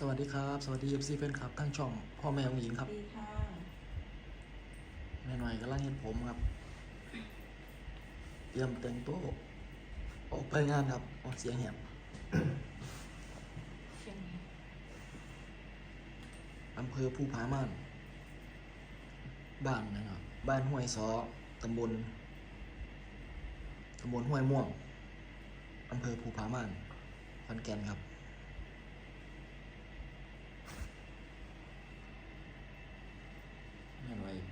สวัสดีครับ สวัสดีเอฟซีแฟนคลับทั้งช่องพ่อแม่ของหญิงครับดีค่ะแม่หน่อยกำลังเห็นผมครับ เตรียมแต่งตัวออกไปงานครับออกเสียงแหบเชียงใหม่อำเภอภูผาม่าน บ้านนะครับ บ้านห้วยซอตำบลตำบลห้วยม่วงอำเภอภูผาม่านขอนแก่นครับ แม่หน่อย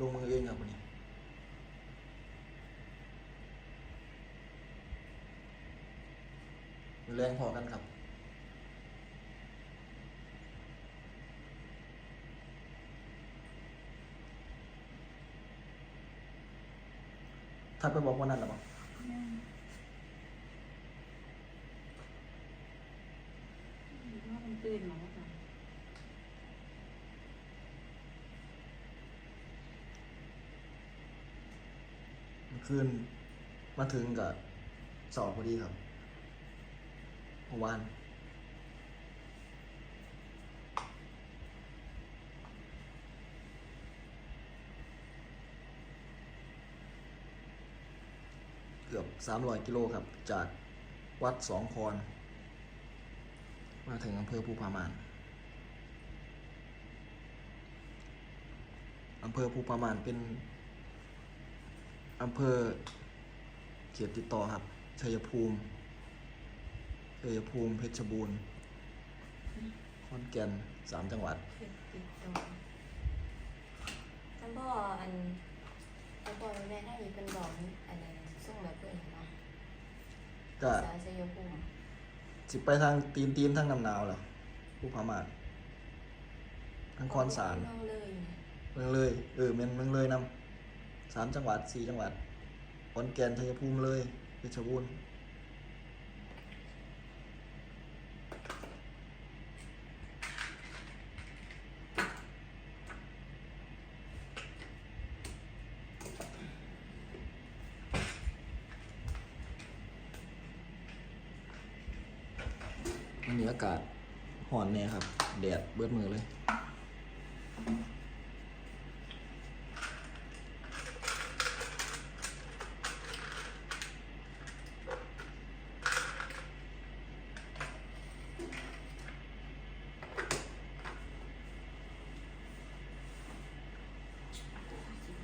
ลงมือเองครับวันนี้แรงพอกันครับทักไปบอกวันนั้นหรือเปล่า แม่หรือว่ามันตื่นมาแล้วค่ะ เมื่อคืนมาถึงกับสอบพอดีครับวานเกือบสามร้อยกิโลครับ จากวัดสองคอน มาถึงอำเภอภูผามานอำเภอภูผามานเป็น อำเภอเขตติดต่อครับชัยภูมิชัยภูมิเพชรบูรณ์ขอนแก่นสามจังหวัดเผ็ดติดตัวท่านพ่ออันท่านพ่อแม่ถ้ามีเป็นบอกอะไรส่งแบบเพื่อนเนาะก็สาวชัยภูมิสิไปทางตีนตีนทางน้ำหนาวแล้วภูผาม่านทางคอนสารเมืองเลยเมืองเลยเออเมืองเมืองเลยนำ สามจังหวัดสี่จังหวัดขอนแก่นชัยภูมิเลยเพชรบูรณ์วันนี้อากาศห่อนเนี่ยครับ แดดเบิดมือเลย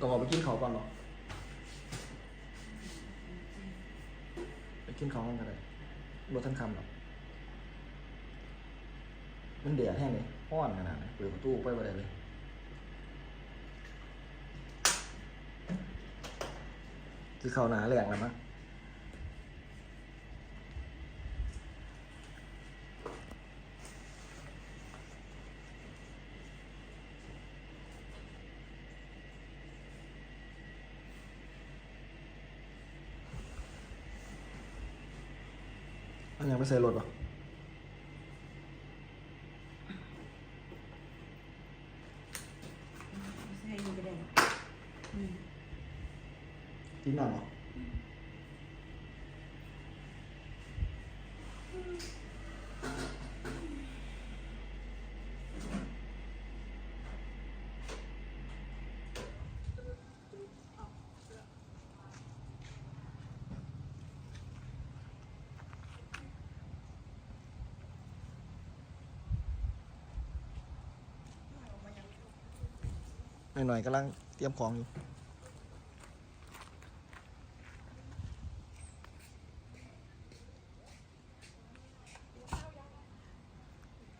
ต้ ออกไปกินเขาก่อนเหรอไปกินเขาวกันก็ได้รถท่านคำหรอกมันเดือดแห้งเลยห้อนขนาดนี้เปิดประตูไปบ่ได้เลยคือเขาหนาแหลงแล้วมั้ง ยังไม่ใส่รถหรอ ใช่อยู่ก็ได้อืม ที่นั่งเหรอ หน่อยๆกำลังเตรียมของอยู่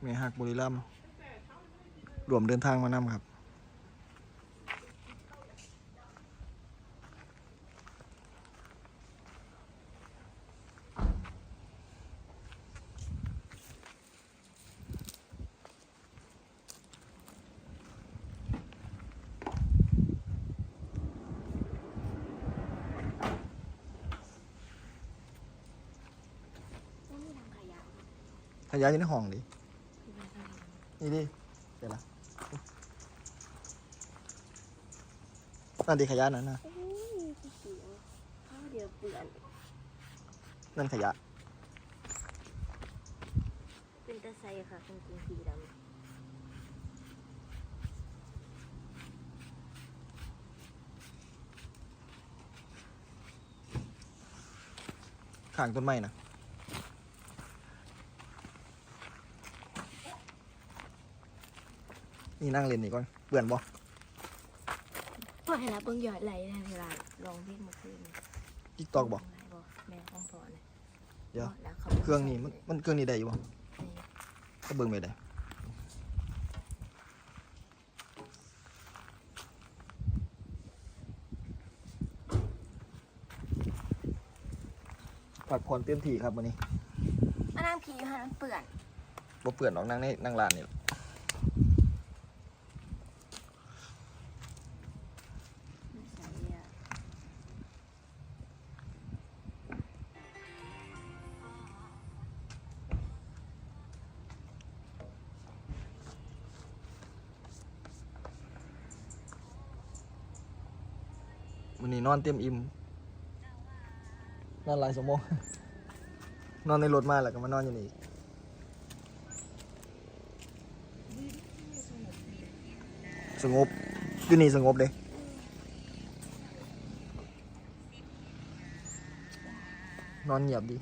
เมหักบุรีรัมย์รวมเดินทางมานำครับ ขยะอยู่ในห้องดิ นี่ดิเดี๋ยวละนั่นดิขยะนั่นนะโอ้ยเสียงข้าวเดียวเปื่อนนั่นขยะ เป็นตะจะใส่ค่ะกางเกงสีดข้างต้นไม้นะ นี่นั่งเล่นนี่ก่อนเปื่อนบ่ำพ่อให้รับเบิ่งยอดไหลในเวลาลองวิ่งเมื่อคืนติ๊กตอกบ่แม่ห้องพอเลยเดี๋ยวแล้วขาเครื่องนี้มันมันเครื่องนี้ได้อยู่บ่ก็เบิ่งไปได้พักผ่อนเต็มที่ครับวันนี้มานั่งผีอยู่ค่ะมันเปื่อนบ่เปื่อนออกนั่งในนั่งร้านนี่ไม่ วันนี้นอนเต็มอิ่มนอนหลายสมองนอนในรถมาแล้วก็มานอนอยู่นี่สงบอยู่นี่สงบเลยนอนเงียบดี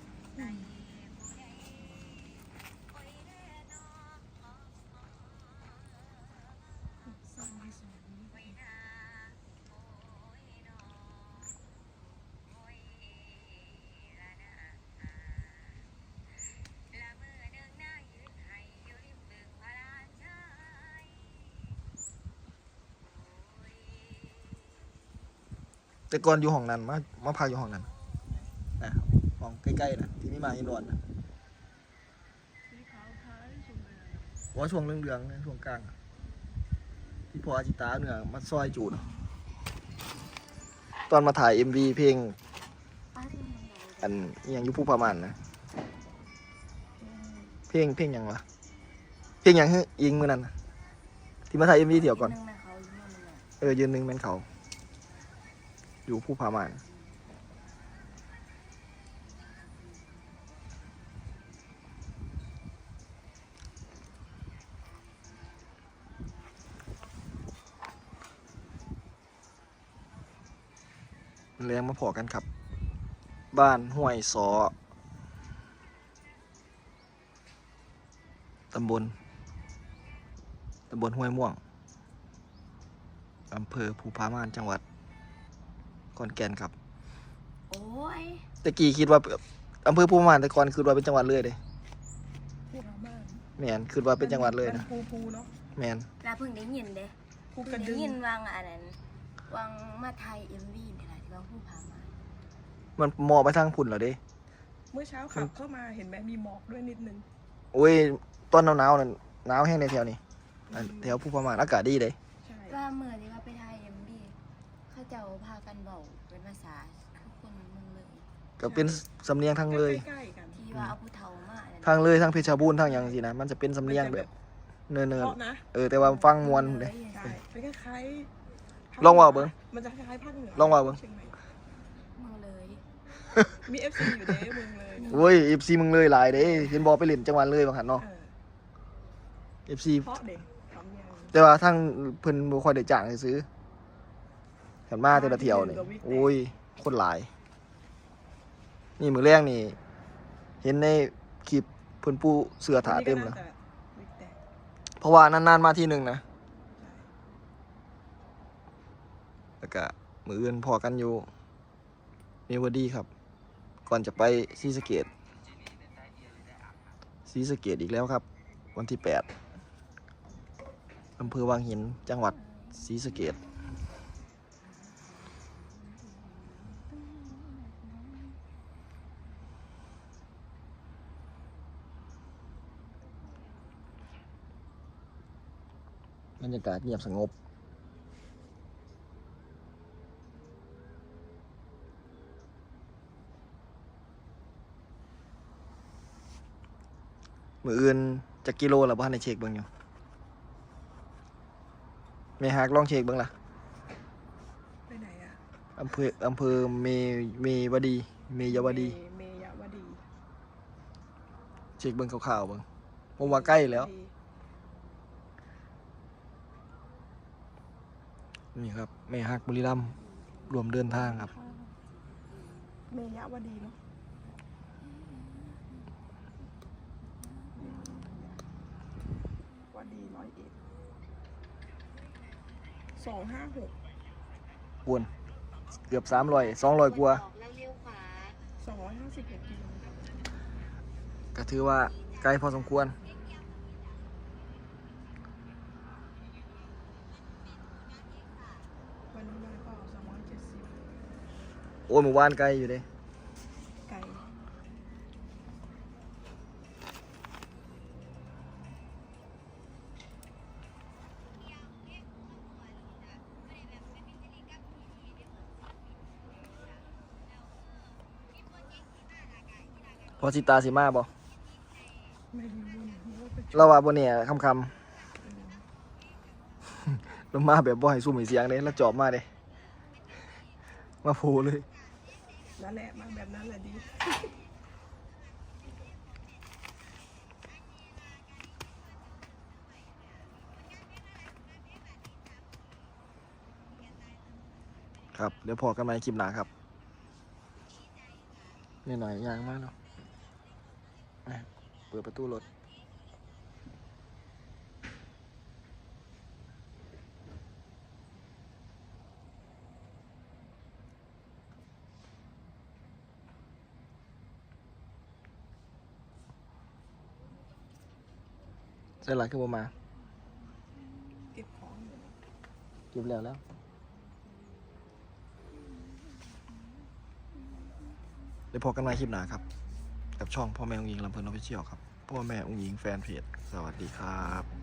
แต่ก่อนอยู่ห้องนั้นมามาพักอยู่ห้องนั้นนะห้องใกล้ๆนะที่นี่มาอินดอนนะว่าช่วงเรื่องๆนะช่วงกลางอะที่พออาจิตาเนี่ยมาซอยจูนตอนมาถ่าย MV เพลงป้าที่มันเราอันอหย่างอยุผู้ประมาณนะเพลงเพลงหยังวะเพลงหยังฮึอิงมือนั้นน่ะที่มาถ่าย MV เดี๋ยวก่อนงแม่เขาอยู่นั่นน่ะเออยืนหนึ่งเป็นเขา อยู่ผู้พามานแรงมาพอกันครับ บ้านห้วยสอตำบล ตำบลห้วยม่วง อำเภอภูพามาน จังหวัด ขอนแก่นครับ โอ้ยตะกี้คิดว่าอำเภอภูพามานแต่ก่อนคือว่าเป็นจังหวัดเลยเด้พูดมากแมนคือว่าเป็นจังหวัดเลยนะภูภูเนาะแมนเราเพิ่งได้ยินเด้ภูเพิ่กงระได้ดึงยินวางอันนั้นวางมาไทยเอ็มวีนี่แหละที่ว่าผู้พามามันมองไปทางพุ่นเหรอเด้เมื่อเช้าขับเข้ามาเห็นไหมมีหมอกด้วยนิดนึงโอ้ยตอนหนาวๆนั่นหนาวแห้งในแถวนี้อันแถวภูพามานอากาศดีเลยใช่ว่าเมื่อที่ว่าไปไทยเอ็มวี เขาเจ้าพากันเบาเป็นภาษาทุกคนเมึงเลยก็เป็นสำเนียงทางเลย ใกล้ๆกันที่ว่าเอาผู้เฒ่ามาอันนั้นทางเลยทางเพชรบูรณ์ทางหยังสินะมันจะเป็นสำเนียงแบบเนินเพราะนะๆเออแต่ว่าฟังมวนเลย ใช่เป็นคล้ายๆลองว่าเบิ่งมันจะคล้ายๆภาคเหนือลองว่าเบิ่ง ชียใหม่เมึงเลยมีเอฟซีอยู่เด้เมืองเลยโอ้ย FC มึงเลยหลายเด้เห็นบอไปเล่นจังหวัดเลยบางหันเนาะ เออ FC เพราะเด็กทำยังแต่ว่าทางเพิ่นบ่ค่อยได้จ้างให้ซื้อ กันมาแต่ละเที่ยวนี่โอ้ยคนหลาย นี่มือแรกนี่ เห็นในคลิปเพิ่นปูเสือถาเต็มแล้วเพราะว่านานๆมาที่หนึ่งนะแล้วก็มืออื่นพอกันอยู่มีวดีครับ ก่อนจะไปซีสเกตซีสเกตอีกแล้วครับ วันที่แปดอำเภอวังหินจังหวัดศรีสเกด บรรยากาศเงียบสงบ มืออื่นจะกิโลแล้วบ้านในเช็คเบิ่งอยู่ไม่หักลองเช็คเบิ่งล่ะไปไหนอะอำเภออำเภอเมเมวดี เมยวดี เมเมยวดี เช็คเบิ่งข่าวๆเบิ่งผมว่าใกล้แล้ว นี่ครับแม่ฮักบุรีรัมย์รวมเดินทางครับ เมยะวดีเนาะวดีร้อยเอ็ดสองห้าหกปวน เกือบสามร้อยสองร้อยกว่าแล้วเลี้ยวขวาสองร้อยห้าสิบหกกิโลก็ถือว่าไกลพอสมควร วันนี้มาก็สองร้อยเจ็ดสิบ โอ้ยหมู่บ้านไกลอยู่เด้ไก่พอสิตาสิมาบ่ไม่รู้นะว่าจะเราว่าบ่เนี่ยคำคำๆเรามาแบบบ่ให้ซุ่มให้เสียงเด้แล้วจอบมาเด้มาโพเลย นั่นแหละมาแบบนั้นแหละดี ครับเดี๋ยวพอกันใหม่คลิปหน้าครับนี่หน่อยยางมากเนาะอะเปิดประตูรถ ใส่หลักขึ้นมา เก็บของอยู่เก็บแล้วแล้วเดี๋ยวพบกันใหม่คลิปหน้าครับ กับช่องพ่อแม่องค์หญิงลำเพลินออฟฟิเชียลครับ พ่อแม่องค์หญิงแฟนเพจ สวัสดีครับ